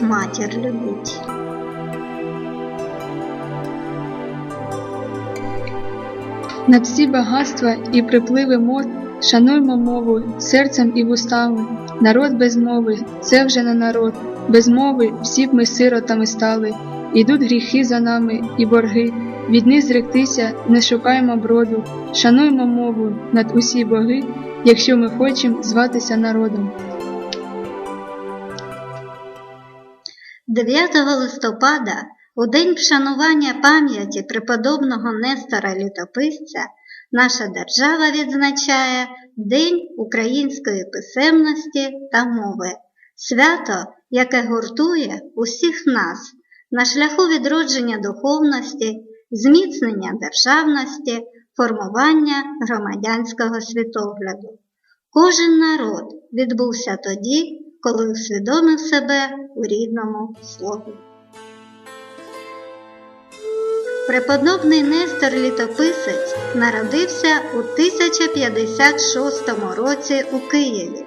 як матір любить. На всі багатства і припливи мод шануймо мову серцем і вустами. Народ без мови це вже не народ. Без мови всі б ми сиротами стали. Ідуть гріхи за нами і борги. Від них зректися не шукаймо броду. Шануймо мову над усі боги, якщо ми хочемо зватися народом. 9 листопада, у день вшанування пам'яті преподобного Нестора Літописця, наша держава відзначає День української писемності та мови, свято, яке гуртує усіх нас на шляху відродження духовності, зміцнення державності, формування громадянського світогляду. Кожен народ відбувся тоді, коли усвідомив себе у рідному слові. Преподобний Нестор Літописець народився у 1056 році у Києві.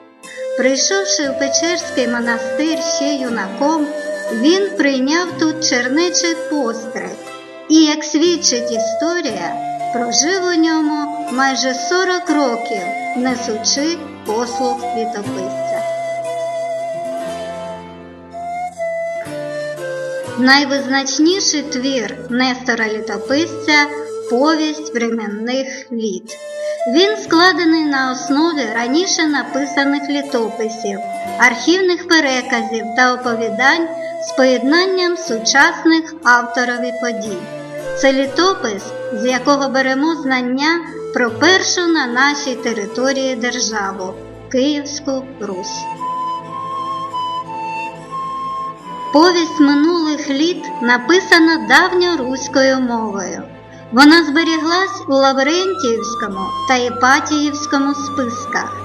Прийшовши у Печерський монастир ще юнаком, він прийняв тут чернечий постриг і, як свідчить історія, прожив у ньому майже 40 років, несучи послуг літописця. Найвизначніший твір Нестора Літописця Повість временних літ. Він складений на основі раніше написаних літописів, архівних переказів та оповідань з поєднанням сучасних авторові подій. Це літопис, з якого беремо знання про першу на нашій території державу Київську Русь. Повість минулих літ написана давньоруською мовою. Вона зберіглась у Лаврентіївському та Іпатіївському списках.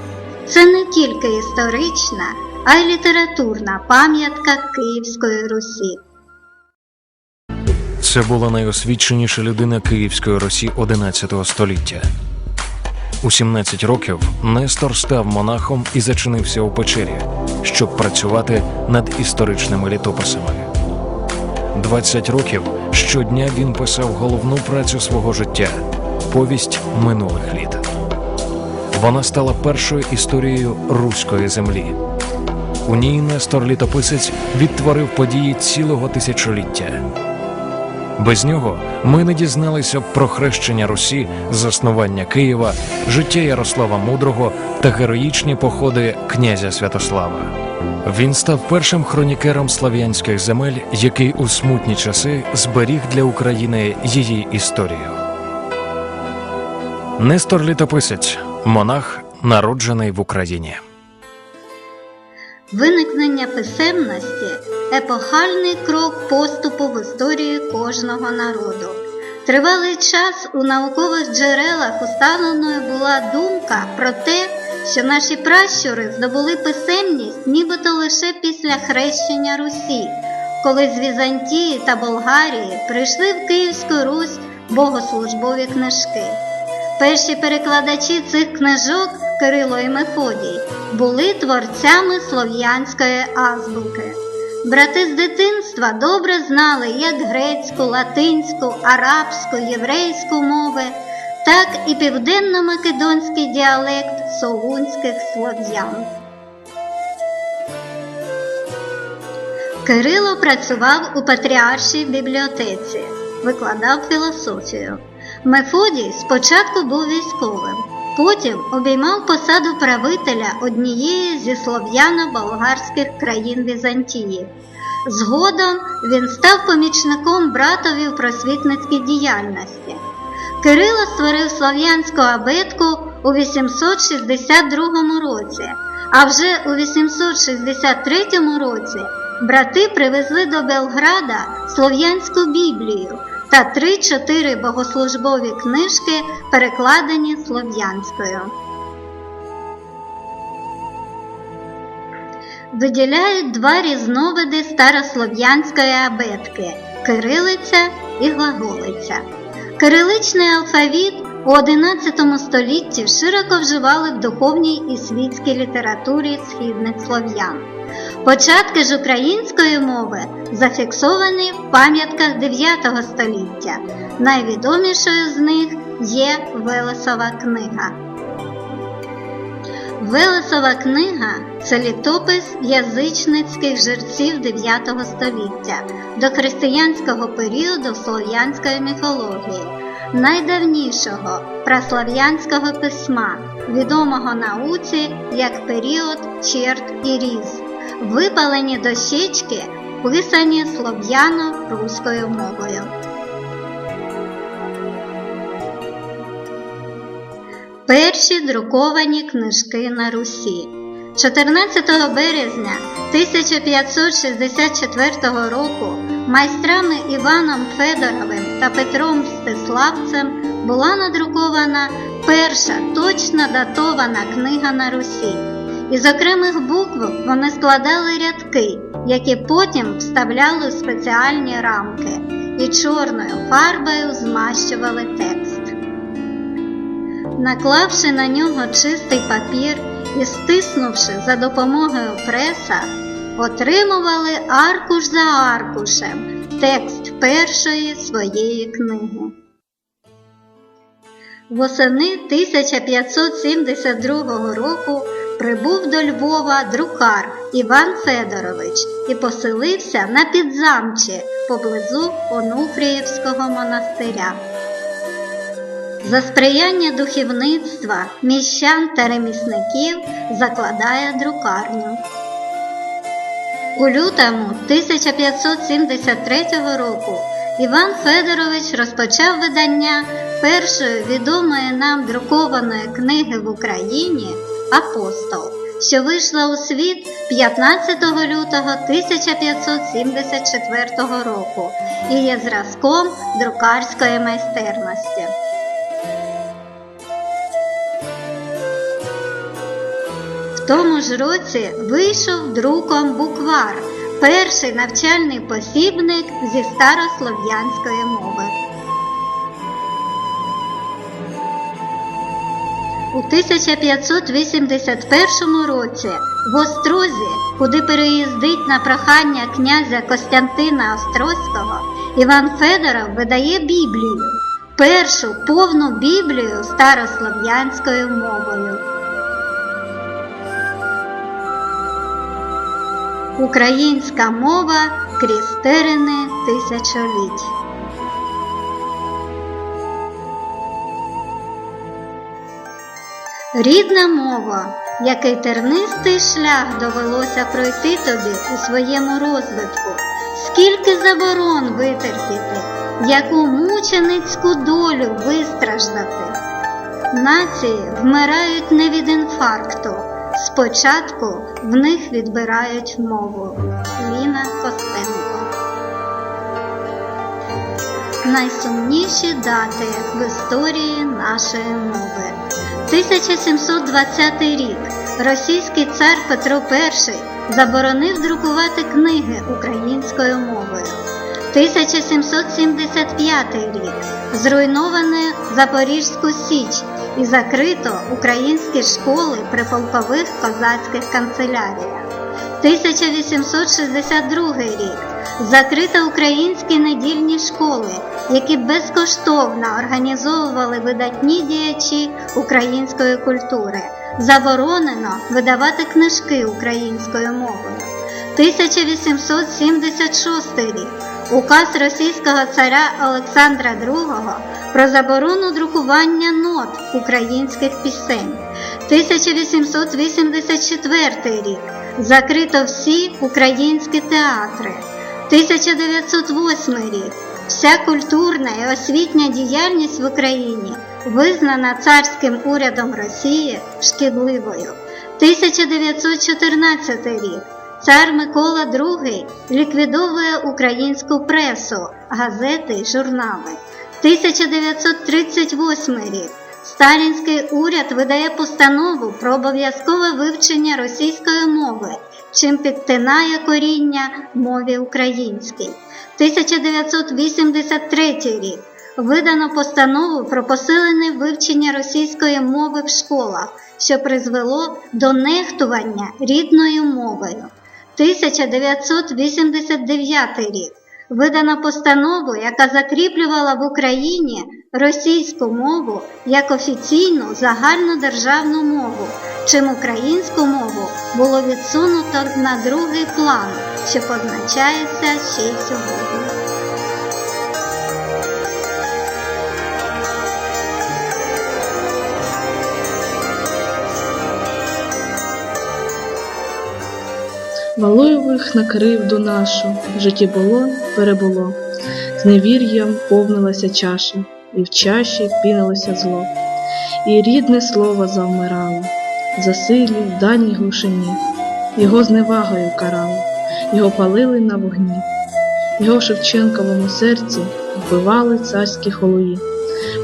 Це не тільки історична, а й літературна пам'ятка Київської Русі. Це була найосвіченіша людина Київської Русі XI століття. У 17 років Нестор став монахом і зачинився у печері, щоб працювати над історичними літописами. 20 років щодня він писав головну працю свого життя повість минулих літ. Вона стала першою історією руської землі. У ній Нестор Літописець відтворив події цілого тисячоліття. Без нього ми не дізналися б про хрещення Русі, заснування Києва, життя Ярослава Мудрого та героїчні походи князя Святослава. Він став першим хронікером слав'янських земель, який у смутні часи зберіг для України її історію. Нестор Літописець, монах, народжений в Україні. Виникнення писемності епохальний крок поступу в історії кожного народу. Тривалий час у наукових джерелах установленою була думка про те, що наші пращури здобули писемність нібито лише після хрещення Русі, коли з Візантії та Болгарії прийшли в Київську Русь богослужбові книжки. Перші перекладачі цих книжок Кирило і Мефодій були творцями слов'янської азбуки. Брати з дитинства добре знали як грецьку, латинську, арабську, єврейську мови, так і південно-македонський діалект солунських слов'ян. Кирило працював у Патріаршій бібліотеці, викладав філософію. Мефодій спочатку був військовим, потім обіймав посаду правителя однієї зі слов'яно-болгарських країн Візантії. Згодом він став помічником братові в просвітницькій діяльності. Кирило створив слов'янську абетку у 862 році, а вже у 863 році брати привезли до Белграда слов'янську Біблію та три-чотири богослужбові книжки, перекладені слов'янською. Виділяють два різновиди старослов'янської абетки кирилиця і глаголиця. Кириличний алфавіт у XI столітті широко вживали в духовній і світській літературі східних слов'ян. Початки ж української мови зафіксовані в пам'ятках 9 століття. Найвідомішою з них є Велесова книга. Велесова книга це літопис язичницьких жерців 9 століття до християнського періоду слов'янської міфології, найдавнішого праслав'янського письма, відомого науці як період черт і різ, випалені дощечки, писані слов'яно-руською мовою. Перші друковані книжки на Русі. 14 березня 1564 року майстрами Іваном Федоровим та Петром Стиславцем була надрукована перша точно датована книга на Русі. Із окремих букв вони складали рядки, які потім вставляли у спеціальні рамки і чорною фарбою змащували текст. Наклавши на нього чистий папір і стиснувши за допомогою преса, отримували аркуш за аркушем текст першої своєї книги. Восени 1572 року прибув до Львова друкар Іван Федорович і поселився на підзамчі поблизу Онуфріївського монастиря. За сприяння духовництва, міщан та ремісників закладає друкарню. У лютому 1573 року Іван Федорович розпочав видання першої відомої нам друкованої книги в Україні Апостол, що вийшла у світ 15 лютого 1574 року і є зразком друкарської майстерності. В тому ж році вийшов друком буквар, перший навчальний посібник зі старослов'янської мови. У 1581 році в Острозі, куди переїздить на прохання князя Костянтина Острозького, Іван Федоров видає Біблію, першу повну Біблію старослов'янською мовою. Українська мова крізь терени тисячоліть. Рідна мова, який тернистий шлях довелося пройти тобі у своєму розвитку, скільки заборон витерпіти, яку мученицьку долю вистраждати. Нації вмирають не від інфаркту. Спочатку в них відбирають мову. Ліна Костенко. Найсумніші дати в історії нашої мови. 1720 рік російський цар Петро І заборонив друкувати книги українською мовою. 1775 рік зруйноване Запорізьку Січ і закрито українські школи при полкових козацьких канцеляріях. 1862 рік закрито українські недільні школи, які безкоштовно організовували видатні діячі української культури. Заборонено видавати книжки українською мовою. 1876 рік указ російського царя Олександра II про заборону друкування нот українських пісень. 1884 рік закрито всі українські театри. 1908 рік вся культурна і освітня діяльність в Україні визнана царським урядом Росії шкідливою. 1914 рік цар Микола II ліквідовує українську пресу, газети й журнали. 1938 рік Сталінський уряд видає постанову про обов'язкове вивчення російської мови, чим підтинає коріння мові українській. 1983 рік видано постанову про посилене вивчення російської мови в школах, що призвело до нехтування рідною мовою. 1989 рік видана постанову, яка закріплювала в Україні російську мову як офіційну загальнодержавну мову, чим українську мову було відсунуто на другий план, що позначається ще й сьогодні. Валуєвих накрив до нашу, в житті було, перебуло, з невір'ям повнилася чаша, і в чаші пінилося зло, і рідне слово завмирало, засилі в дальній глушині, його зневагою карало, його палили на вогні, його Шевченковому серці вбивали царські холої,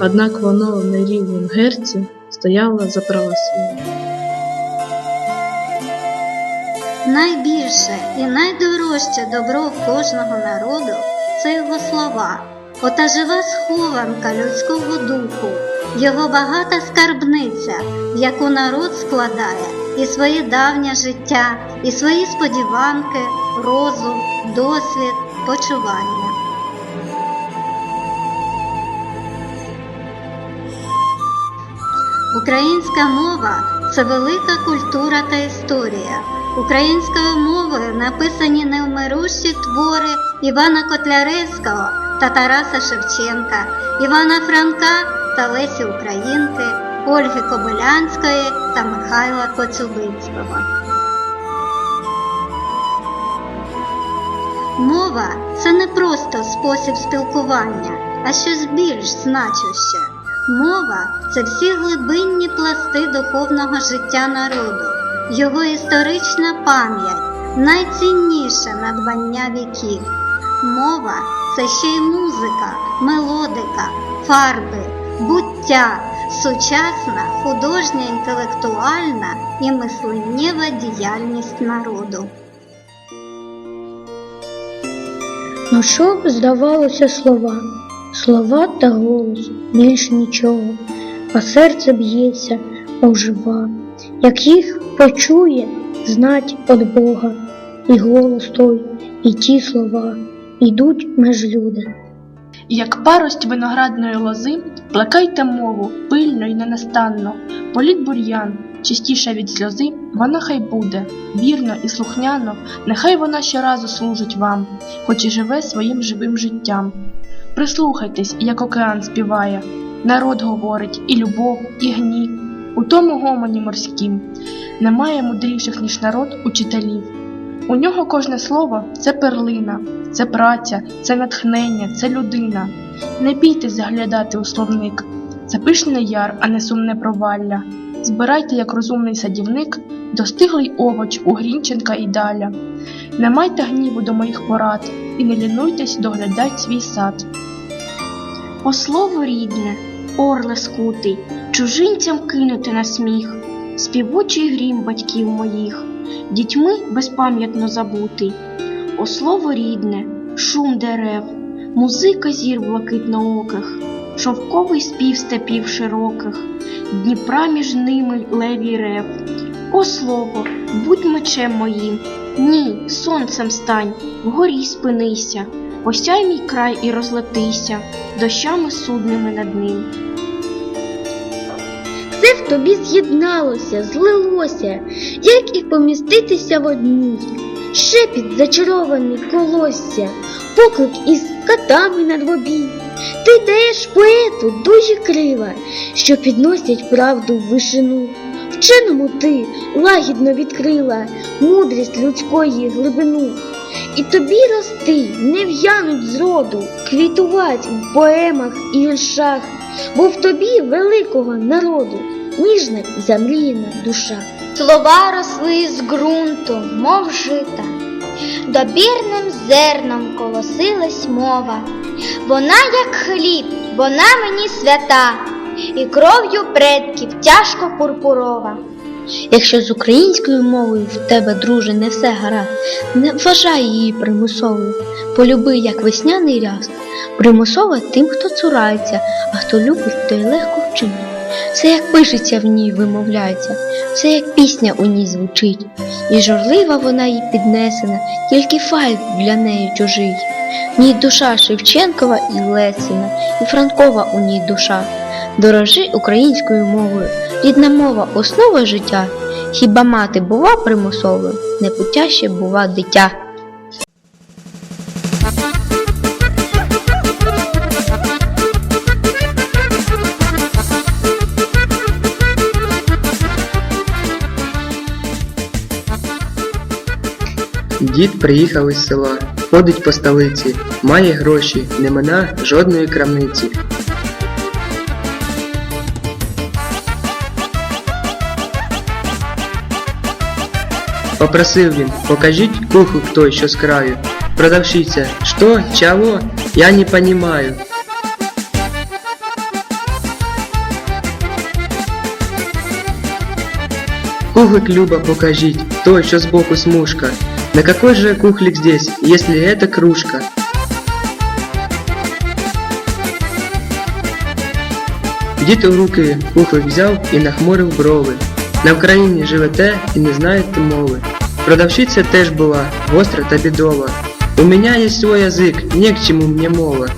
однак воно в нерівнім герці стояло за православ'я. Найбільше і найдорожче добро кожного народу це його слова, ота жива схованка людського духу, його багата скарбниця, в яку народ складає і своє давнє життя, і свої сподіванки, розум, досвід, почування. Українська мова це велика культура та історія. Українською мовою написані невмирущі твори Івана Котляревського та Тараса Шевченка, Івана Франка та Лесі Українки, Ольги Кобилянської та Михайла Коцюбинського. Мова це не просто спосіб спілкування, а щось більш значуще. Мова це всі глибинні пласти духовного життя народу, його історична пам'ять, найцінніше надбання віків. Мова це ще й музика, мелодика, фарби, буття, сучасна, художня, інтелектуальна і мисленнєва діяльність народу. Ну що б здавалося слова, слова та голос, більш нічого, а серце б'ється, ожива, як їх почує, знать від Бога, і голос той, і ті слова йдуть меж люди. Як парость виноградної лози, плекайте мову пильно й ненастанно, політь бур'ян, чистіша від сльози, вона хай буде, вірно і слухняно, нехай вона щоразу служить вам, хоч і живе своїм живим життям. Прислухайтесь, як океан співає, народ говорить і любов, і гнів, у тому гомоні морськім. Немає мудріших, ніж народ учителів. У нього кожне слово це перлина, це праця, це натхнення, це людина. Не бійтесь заглядати у словник. Це пишний яр, а не сумне провалля. Збирайте, як розумний садівник, достиглий овоч у Грінченка і даля. Не майте гніву до моїх порад і не лінуйтесь доглядать свій сад. О слово рідне, орле скутий, чужинцям кинути на сміх, співочий грім батьків моїх, дітьми безпам'ятно забутий. О слово рідне, шум дерев, музика зір блакитнооких, шовковий спів степів широких, Дніпра між ними левій рев. О слово, будь мечем моїм, ні, сонцем стань, вгорі спинися, осяй мій край і розлетися, дощами судними над ним. Все в тобі з'єдналося, злилося, як і поміститися в одній. Шепіт зачарований колосся, поклик із катами на двобій. Ти даєш поету дужі крила, що підносять правду в вишину. Вченому ти лагідно відкрила мудрість людської глибину. І тобі рости, не в'януть зроду, квітувать в поемах і віршах, бо в тобі великого народу ніжна замріяна душа. Слова росли з ґрунту, мов жита, добірним зерном колосилась мова. Вона, як хліб, вона мені свята, і кров'ю предків тяжко пурпурова. Якщо з українською мовою в тебе, друже, не все гаразд, не вважай її примусовою. Полюби, як весняний ряст. Примусова тим, хто цурається, а хто любить, той легко вчинить. Все як пишеться в ній, вимовляється, все як пісня у ній звучить. І журлива вона їй піднесена, тільки файт для неї чужий. В ній душа Шевченкова і Лесіна, і Франкова у ній душа. Дорожи українською мовою, рідна мова основа життя. Хіба мати бува примусовою, непутяще бува дитя. Дід приїхав із села, ходить по столиці, має гроші, не мина жодної крамниці. Попросив він, покажіть кухлик той, що з краю. Продавщиця, що, чого? Я не понимаю. Кухлик Люба покажіть, той, що сбоку смужка. На какой же кухлик здесь, если это кружка? Дід у руки кухлик взяв і нахмурив брови. На Вкраїні живете і не знаєте мови. Продавщиця теж була гостра та бідова. У меня есть свой язык, не к чему мне мова.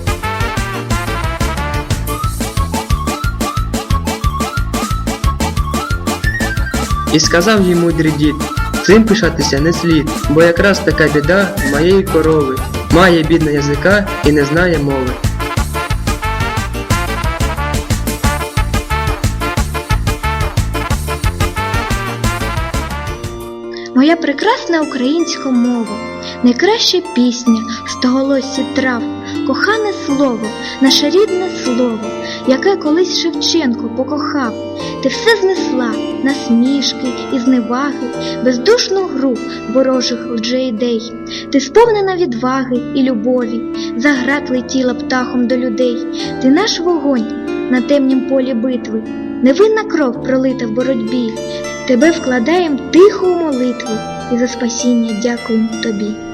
І сказав їй мудрий дід, цим пишатися не слід, бо якраз така біда моєї корови. Має бідна язика і не знає мови. Моя прекрасна українська мова, найкраща пісня в стоголоссі трав, кохане слово, наше рідне слово, яке колись Шевченко покохав. Ти все знесла, насмішки і зневаги, бездушну гру ворожих лжеідей. Ти сповнена відваги і любові, за град летіла птахом до людей. Ти наш вогонь на темнім полі битви, невинна кров пролита в боротьбі. Тебе вкладаєм тиху молитву і за спасіння дякуємо тобі.